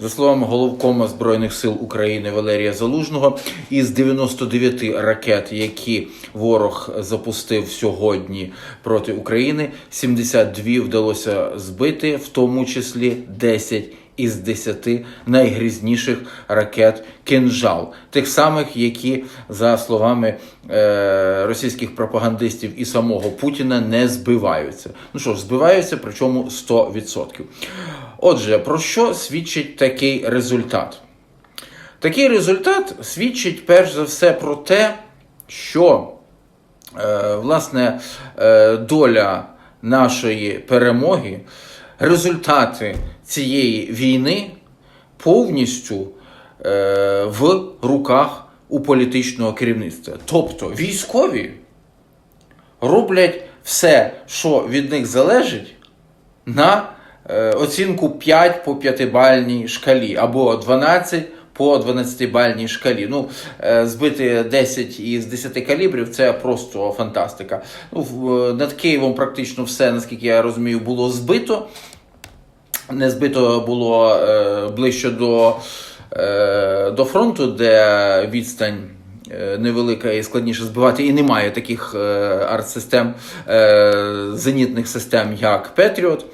За словами головкома Збройних сил України Валерія Залужного, із 99 ракет, які ворог запустив сьогодні проти України, 72 вдалося збити, в тому числі 10 із 10 найгрізніших ракет «Кинжал», тих самих, які, за словами е, російських пропагандистів і самого Путіна, не збиваються. Ну що ж, збиваються, причому 100%. Отже, про що свідчить такий результат? Такий результат свідчить перш за все про те, що е, власне е, доля нашої перемоги, результати цієї війни повністю е, в руках у політичного керівництва. Тобто військові роблять все, що від них залежить, на е, оцінку 5 по 5-бальній шкалі або 12 по 12-бальній шкалі. Ну, е, збити 10 із 10 калібрів це просто фантастика. Ну, над Києвом практично все, наскільки я розумію, було збито. Не збито було е, ближче до, е, до фронту, де відстань е, невелика і складніше збивати, і немає таких артсистем, зенітних систем, як Петріот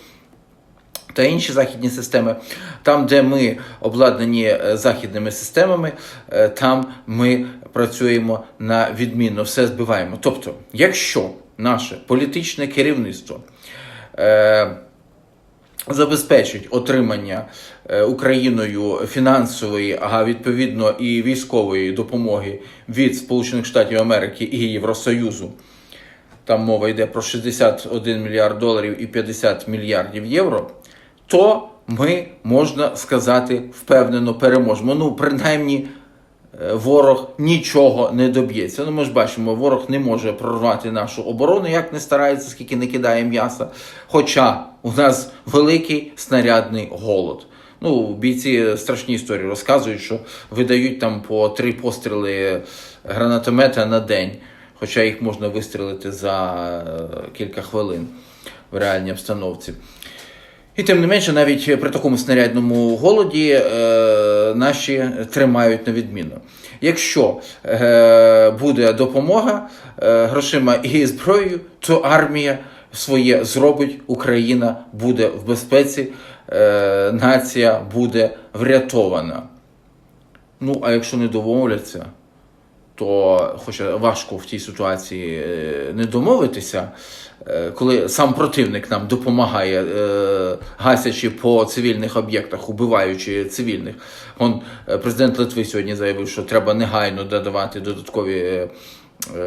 та інші західні системи. Там, де ми обладнані західними системами, там ми працюємо на відмінно, все збиваємо. Тобто, якщо наше політичне керівництво забезпечить отримання е, Україною фінансової, а відповідно і військової допомоги від Сполучених Штатів Америки і Євросоюзу. Там мова йде про 61 мільярд доларів і 50 мільярдів євро, то ми, можна сказати, впевнено переможемо. Ну, принаймні, ворог нічого не доб'ється. Ну, ми ж бачимо, ворог не може прорвати нашу оборону, як не старається, скільки не кидає м'яса. Хоча у нас великий снарядний голод. Ну, бійці страшні історії розказують, що видають там по три постріли гранатомета на день, хоча їх можна вистрілити за е, кілька хвилин в реальній обстановці. І тим не менше, навіть при такому снарядному голоді е, наші тримають на відміну. Якщо е, буде допомога е, грошима і зброєю, то армія своє зробить, Україна буде в безпеці, е, нація буде врятована. Ну, а якщо не домовляться, то хоча важко в тій ситуації е, не домовитися, е, коли сам противник нам допомагає, е, гасячи по цивільних об'єктах, убиваючи цивільних. Он президент Литви сьогодні заявив, що треба негайно додавати додаткові.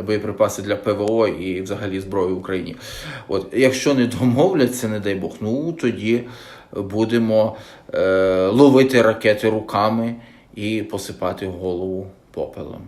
Боєприпаси для ПВО і взагалі зброї в Україні. От якщо не домовляться, не дай Бог, ну тоді будемо е, ловити ракети руками і посипати голову попелом.